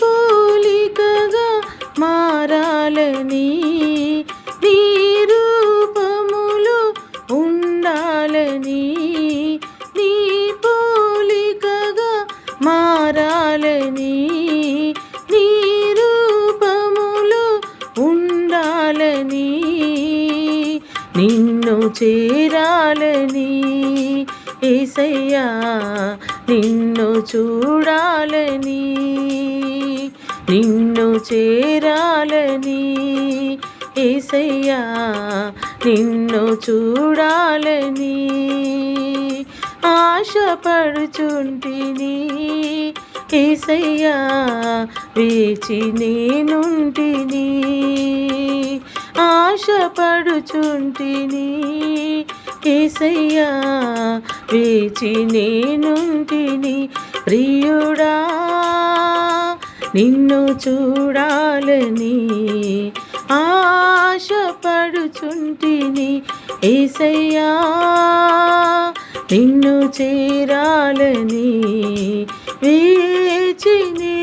పోలికగా మారాలని నీ రూపములు ఉండాలని నీ పోలికగా మారాలని నీ రూపములు ఉండాలని నిన్ను చేరాలని ఏసయ్యా నిన్ను చూడాలని నిన్ను చేరాలని ఏసయ్యా నిన్ను చూడాలని ఆశపడుచుంటిని ఏసయ్యా వేచి నేనుంటిని ఆశపడుచుంటిని ఏసయ్యా వేచి నేనుంటిని ప్రియుడా నిన్ను చూడాలని ఆశపడుచుంటిని ఏసయ్యా. నిన్ను చేరాలని వేచిని